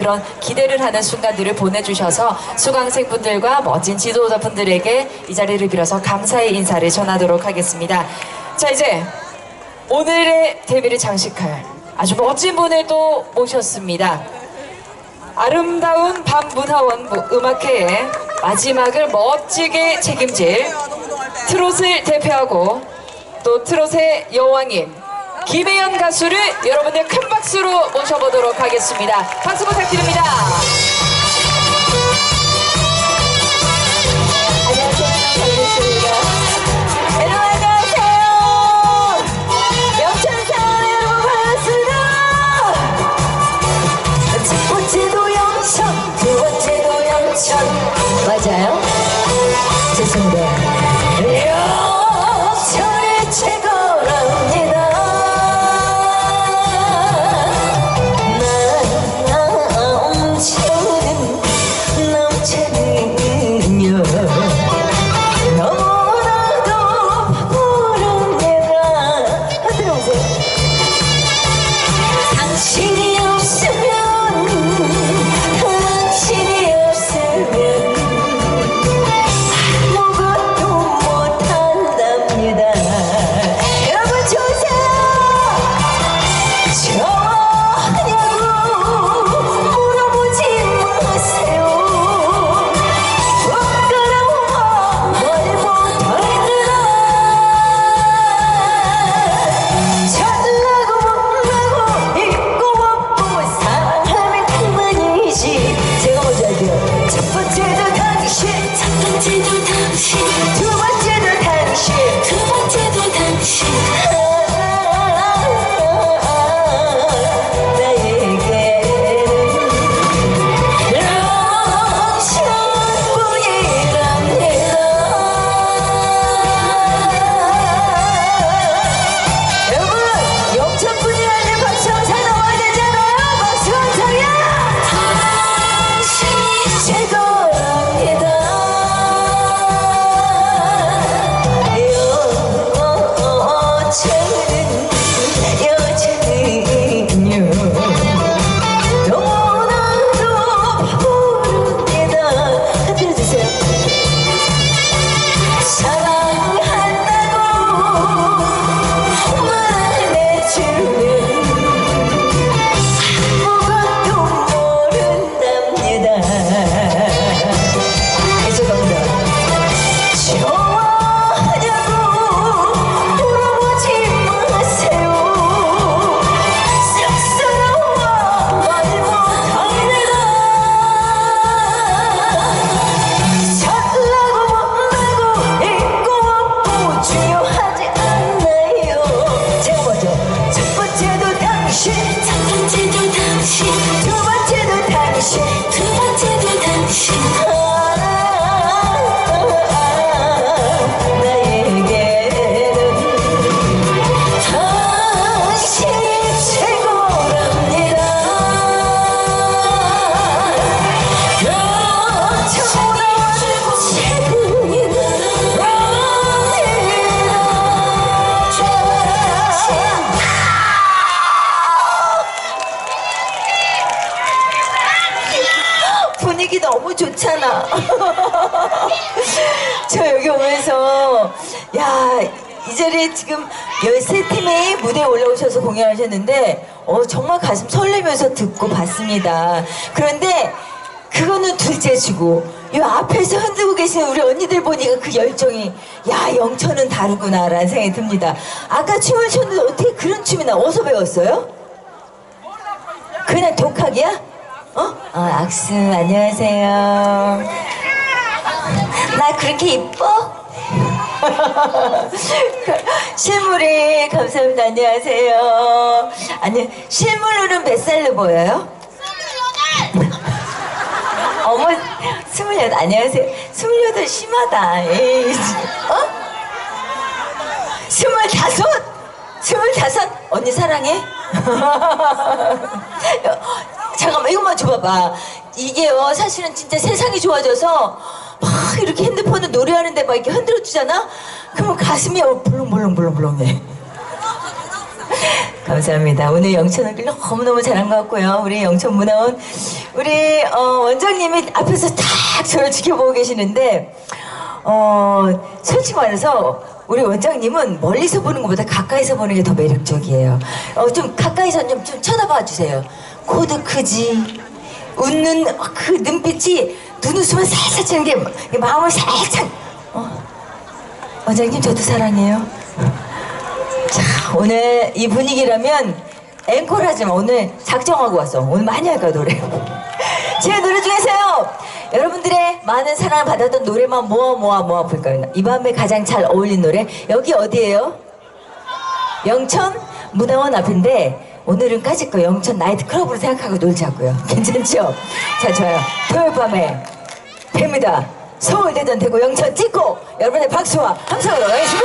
그런 기대를 하는 순간들을 보내주셔서 수강생분들과 멋진 지도자분들에게 이 자리를 빌어서 감사의 인사를 전하도록 하겠습니다. 자 이제 오늘의 데뷔를 장식할 아주 멋진 분을 또 모셨습니다. 아름다운 밤문화원부 음악회의 마지막을 멋지게 책임질 트롯을 대표하고 또 트롯의 여왕인 김혜연 가수를 여러분들 큰 박수로 모셔보도록 하겠습니다. 박수 부탁드립니다. 안녕하 듣고 봤습니다. 그런데 그거는 둘째치고 이 앞에서 흔들고 계시는 우리 언니들 보니까 그 열정이 야 영천은 다르구나 라는 생각이 듭니다. 아까 춤을 췄는데 어떻게 그런 춤이 나 어디서 배웠어요? 그냥 독학이야? 어? 아, 악수 안녕하세요. 나 그렇게 이뻐? 실물이 감사합니다. 안녕하세요. 아니 실물로는 몇 살로 보여요? 어머 스물여덟 안녕하세요. 스물여덟 심하다. 에이, 어? 스물다섯? 스물다섯? 언니 사랑해? 잠깐만 이것만 줘봐봐. 이게요 사실은 진짜 세상이 좋아져서 막 이렇게 핸드폰을 노래하는데 막 이렇게 흔들어 주잖아? 그러면 가슴이 어, 벌렁벌렁벌렁벌렁해. 감사합니다. 오늘 영천 오길 너무너무 잘한 것 같고요. 우리 영천 문화원, 우리, 어, 원장님이 앞에서 딱 저를 지켜보고 계시는데, 어, 솔직히 말해서, 우리 원장님은 멀리서 보는 것보다 가까이서 보는 게 더 매력적이에요. 어, 좀 가까이서 좀, 좀 쳐다봐 주세요. 코도 크지, 웃는 그 눈빛이 눈웃음을 살살 치는 게 마음을 살짝, 어, 원장님 저도 사랑해요. 자, 오늘 이 분위기라면 앵콜 하지만 오늘 작정하고 왔어. 오늘 많이 할까 노래. 제 노래 중에서요. 여러분들의 많은 사랑을 받았던 노래만 모아 모아 모아 볼까요? 이 밤에 가장 잘 어울린 노래 여기 어디예요? 영천 문화원 앞인데 오늘은 까짓 거 영천 나이트 클럽으로 생각하고 놀자고요. 괜찮죠? 자 좋아요. 토요일 밤에 됩니다. 서울 대전 대구 영천 찍고 여러분의 박수와 함성으로 가겠습니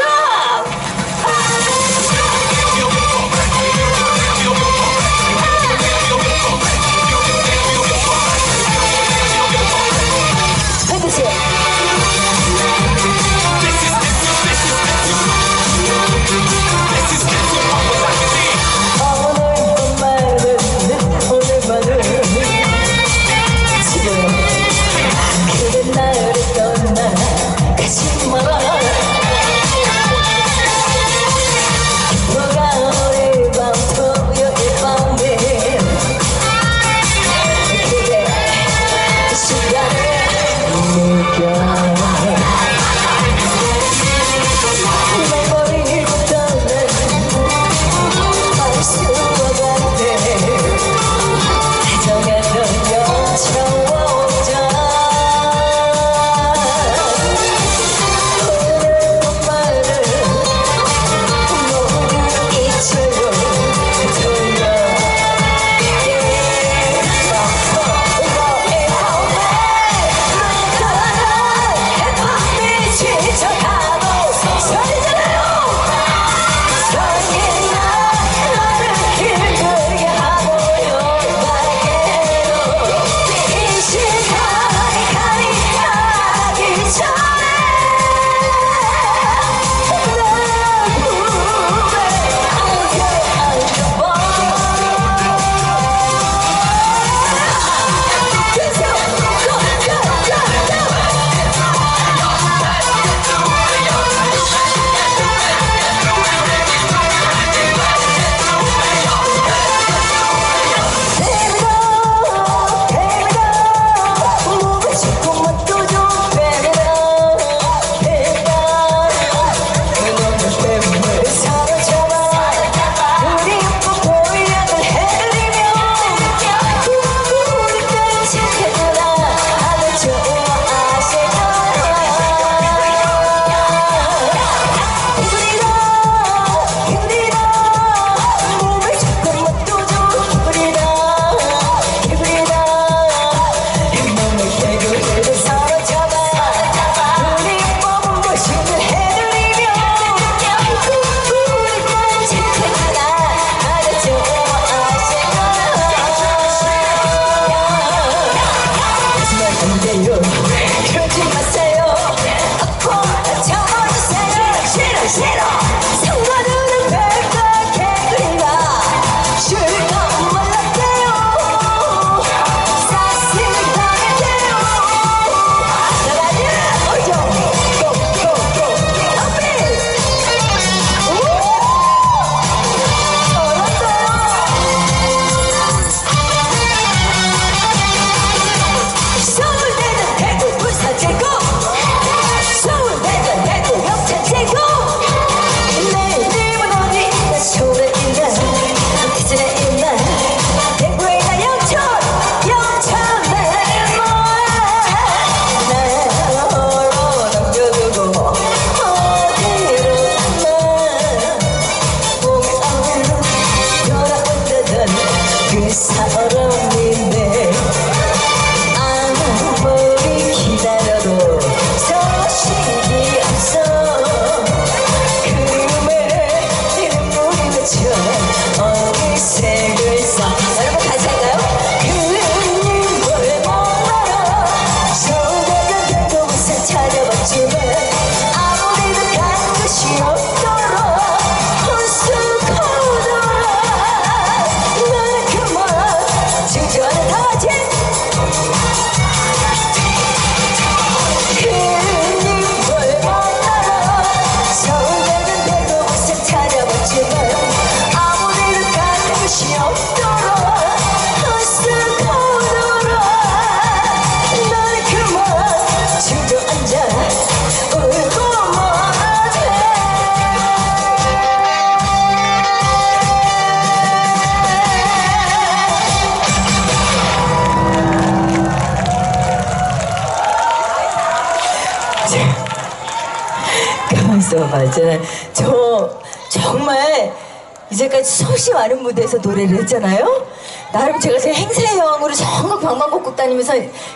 많은 무대에서 노래를 했잖아요. 나름 제가 제 행세형으로 전국 방방곡곡 다니면서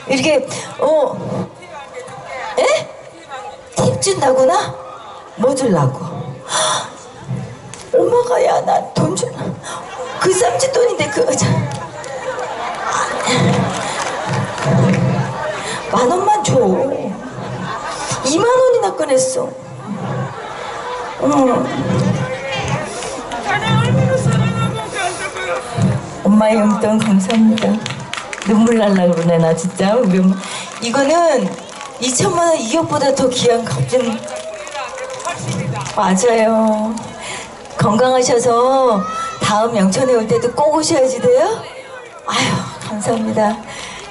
이렇게 어 에? 팁 준다구나? 뭐 줄라고? 엄마가 야 나돈 줄. 그 쌈짓 돈인데 그 참. 만 원만 줘. 2만 원이나 꺼냈어. 응. 엄마의 용돈 감사합니다. 눈물 날라 그러네 나 진짜 우리 엄마. 이거는 2천만 원 2억보다 더 귀한 값좀 맞아요. 건강하셔서 다음 영천에 올 때도 꼭 오셔야지 돼요. 아유 감사합니다.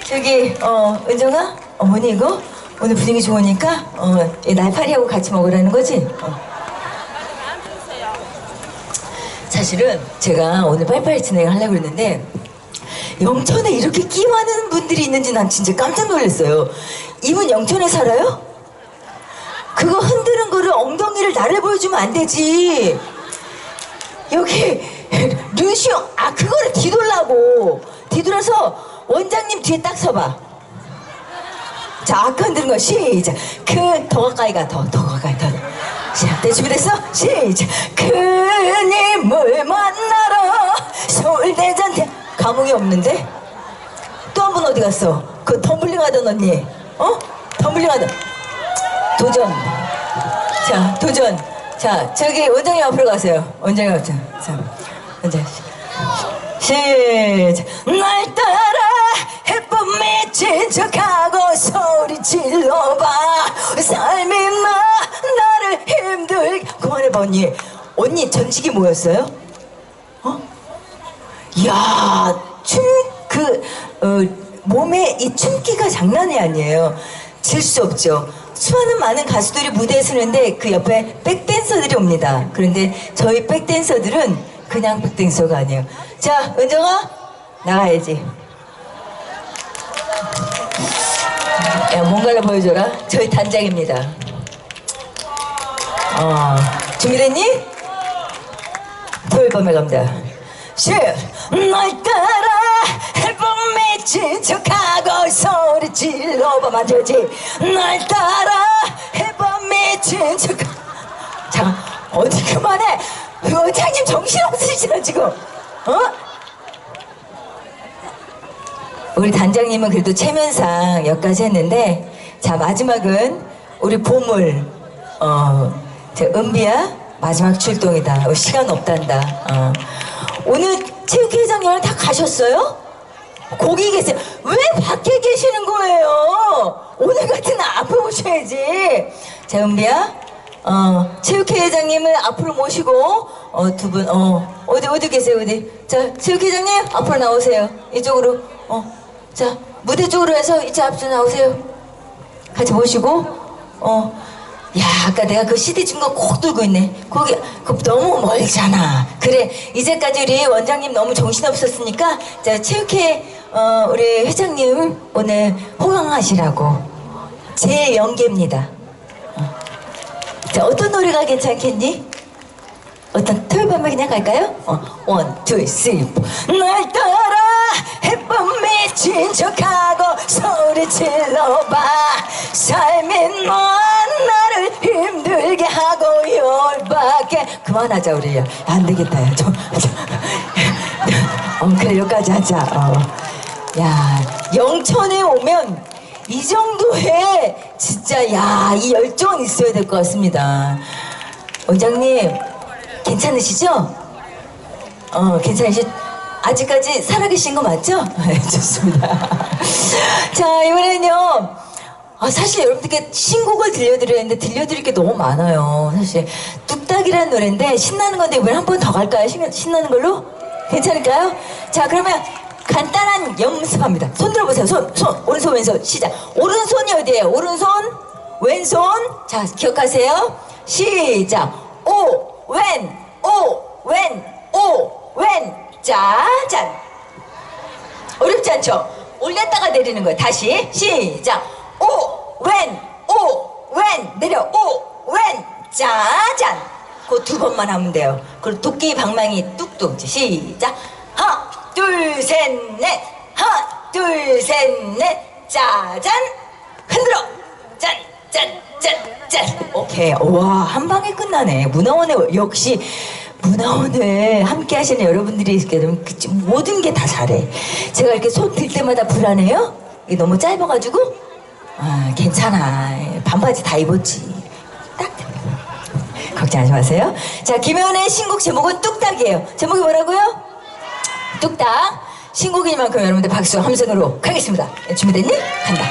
저기 어 은정아 어머니 이거 오늘 분위기 좋으니까 어이 날파리하고 같이 먹으라는 거지. 어. 사실은 제가 오늘 빨리빨리 진행을 하려고 했는데 영천에 이렇게 끼 많은 분들이 있는지 난 진짜 깜짝 놀랐어요. 이분 영천에 살아요? 그거 흔드는 거를 엉덩이를 나를 보여주면 안 되지. 여기 류시오 아 그거를 뒤돌라고 뒤돌아서 원장님 뒤에 딱 서봐. 자 아까 흔드는 거 시작. 그 더 가까이 가 더 더 가까이 더. 자, 네, 준비됐어? 시작. 그님을 만나러 서울대전 대 감흥이 없는데? 또한분 어디 갔어? 그 덤블링 하던 언니. 어? 덤블링 하던. 도전. 자, 도전. 자, 저기 원장님 앞으로 가세요. 원장님 앞으로. 자, 원장. 시작. 날 따라 해법 미친 척하고 소리 질러봐. 삶이 나, 나를 힘들게. 그만해봐, 언니. 언니 전직이 뭐였어요? 어? 이야, 춤, 그, 어, 몸에 이 춤기가 장난이 아니에요. 질 수 없죠. 수많은 많은 가수들이 무대에 서는데 그 옆에 백댄서들이 옵니다. 그런데 저희 백댄서들은 그냥 백댄서가 아니에요. 자, 은정아, 나가야지. 야, 뭔가를 보여줘라. 저희 단장입니다. 어, 준비됐니? 밤에 갑니다. 시, 날 따라 해본 미친 척하고 소리 질러봐 맞아야지. 날 따라 해본 미친 척. 잠깐, 어디 그만해. 원장님 정신 없으시잖아 지금. 어? 우리 단장님은 그래도 체면상 여기까지 했는데 자 마지막은 우리 보물 어, 저 은비야 마지막 출동이다 어, 시간 없단다 어. 오늘 체육회장님은 다 가셨어요? 거기 계세요 왜 밖에 계시는 거예요 오늘 같은 날 앞으로 오셔야지 자 은비야 어, 체육회장님을 앞으로 모시고 어, 두 분 어, 어디 어디 계세요 어디 자 체육회장님 앞으로 나오세요 이쪽으로 어. 자 무대 쪽으로 해서 이제 앞으로 나오세요 같이 모시고 어. 야 아까 내가 그 CD 준 거 꼭 들고 있네. 거기 그 너무 멀잖아. 그래 이제까지 우리 원장님 너무 정신없었으니까 자 체육회 어, 우리 회장님 오늘 호강하시라고. 제 연계입니다. 자, 어떤 노래가 괜찮겠니? 어떤 밤에 그냥 갈까요? 어, 원, 투, 쓰리, 포. 날 따라 해법 미친 척하고 소리 질러봐 삶이 넌 나를 힘들게 하고 열받게 그만하자 우리 안 되겠다 야, 좀, 좀. 어, 그래 여기까지 하자 어. 야 영천에 오면 이 정도의 진짜 야 이 열정은 있어야 될 것 같습니다. 원장님 괜찮으시죠? 어 괜찮으시 아직까지 살아계신 거 맞죠? 네 좋습니다. 자 이번에는요. 아, 사실 여러분들께 신곡을 들려드렸는데 들려드릴 게 너무 많아요. 사실 뚝딱이라는 노래인데 신나는 건데 이번에 한 번 더 갈까요? 신, 신나는 걸로? 괜찮을까요? 자 그러면 간단한 연습합니다. 손 들어보세요. 손, 손, 오른손, 왼손, 시작. 오른손이 어디예요? 오른손, 왼손. 자, 기억하세요. 시작. 오, 왼, 오, 왼, 오, 왼. 짜잔. 어렵지 않죠? 올렸다가 내리는 거예요. 다시 시작. 오, 왼, 오, 왼. 내려. 오, 왼. 짜잔 그 두 번만 하면 돼요 그리고 도끼 방망이 뚝뚝 시작 하나 둘 셋 넷 하나 둘 셋 넷 짜잔 흔들어 짠 짠 짠 짠. 오케이. 와 한 방에 끝나네. 문화원에 역시 문화원을 함께 하시는 여러분들이 있게 되면 그 모든 게 다 잘해. 제가 이렇게 손 들 때마다 불안해요? 이게 너무 짧아가지고? 아 괜찮아. 반바지 다 입었지. 딱. 걱정하지 마세요. 자 김혜원의 신곡 제목은 뚝딱이에요. 제목이 뭐라고요? 뚝딱. 신곡이니만큼 여러분들 박수 함성으로 가겠습니다. 네, 준비됐니? 간다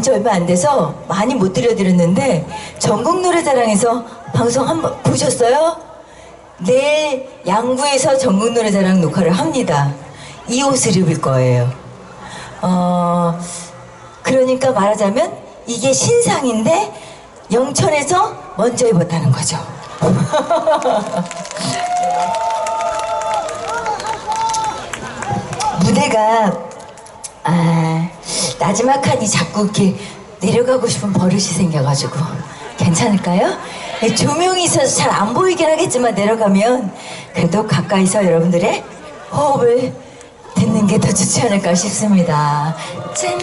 나온 지 얼마 안 돼서 많이 못 들려드렸는데 전국 노래자랑에서 방송 한번 보셨어요? 내일 양구에서 전국 노래자랑 녹화를 합니다. 이 옷을 입을 거예요. 어, 그러니까 말하자면 이게 신상인데 영천에서 먼저 입었다는 거죠. 무대가 아 나지막하니 자꾸 이렇게 내려가고 싶은 버릇이 생겨가지고 괜찮을까요? 네, 조명이 있어서 잘 안 보이긴 하겠지만 내려가면 그래도 가까이서 여러분들의 호흡을 듣는 게 더 좋지 않을까 싶습니다. 짠!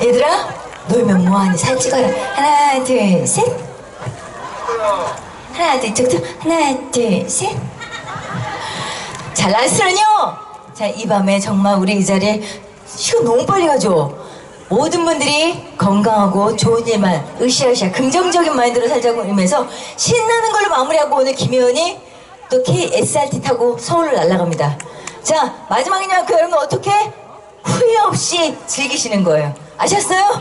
얘들아 놀면 뭐하니 사진 찍어라 하나 둘셋 하나 둘 툭툭 하나 둘셋 자, 라스는요. 자, 이 밤에 정말 우리 이 자리에 시간 너무 빨리 가죠. 모든 분들이 건강하고 좋은 일만 으쌰으쌰 긍정적인 마인드로 살자고 의미해서 신나는 걸로 마무리하고 오늘 김혜원이 또 KSRT 타고 서울로 날아갑니다. 자, 마지막에는 그 여러분 어떻게 후회 없이 즐기시는 거예요. 아셨어요?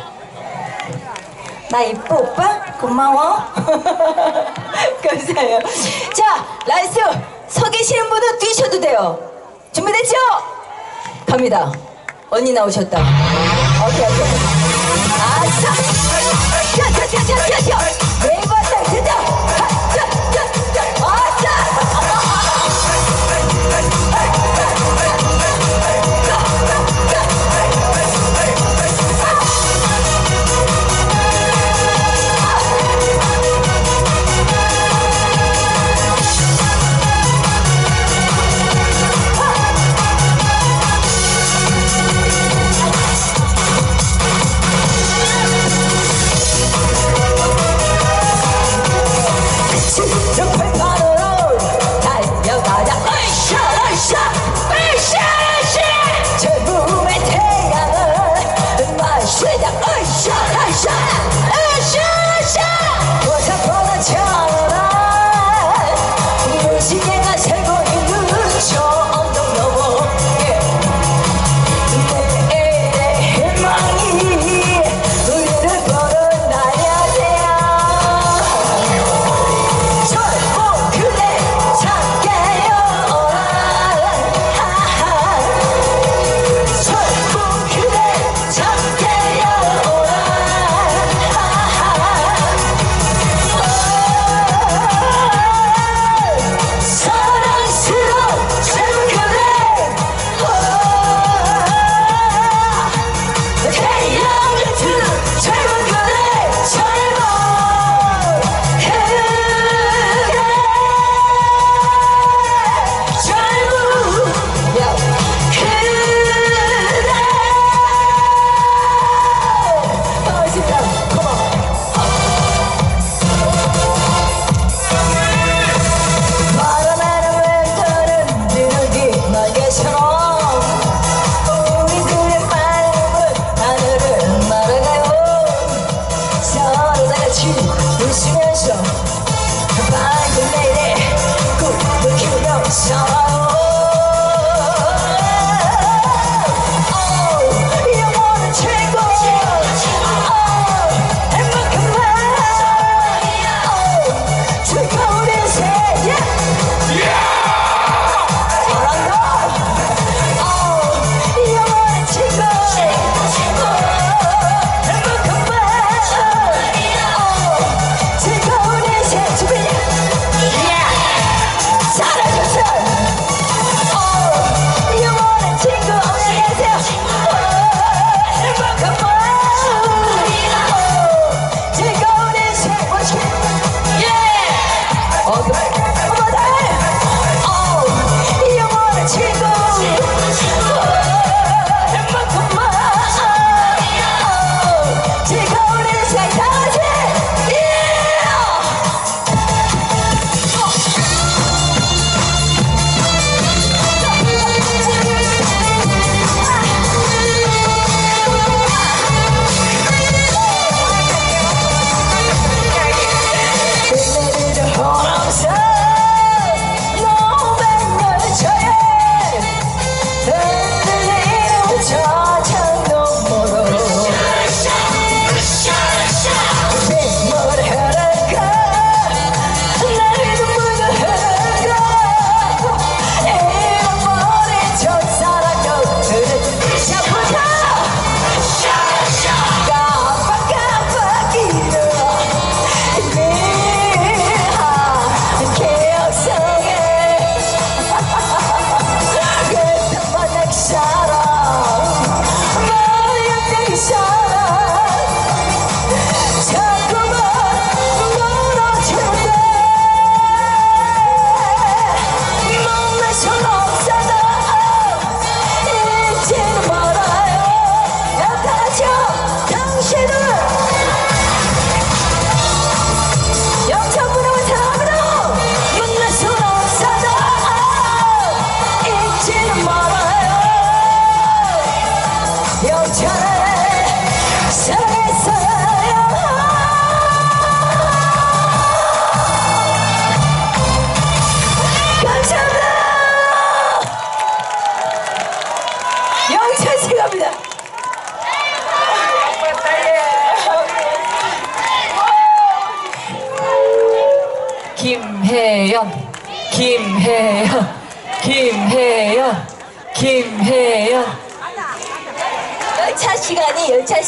나 이뻐 오빠? 고마워. 감사해요. 자, 라이스 서 계시는 분은 뛰셔도 돼요. 준비됐죠? 갑니다. 언니 나오셨다. 오케이, 오케이. 아싸! 자, 자, 자, 자, 자, 자,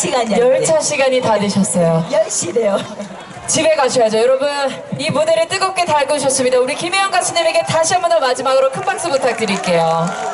시간이 열차 시간이 열차 시간이 다 되셨어요. 10시래요. 집에 가셔야죠. 여러분, 이 무대를 뜨겁게 달구셨습니다. 우리 김혜연 가수님에게 다시 한 번 더 마지막으로 큰 박수 부탁드릴게요.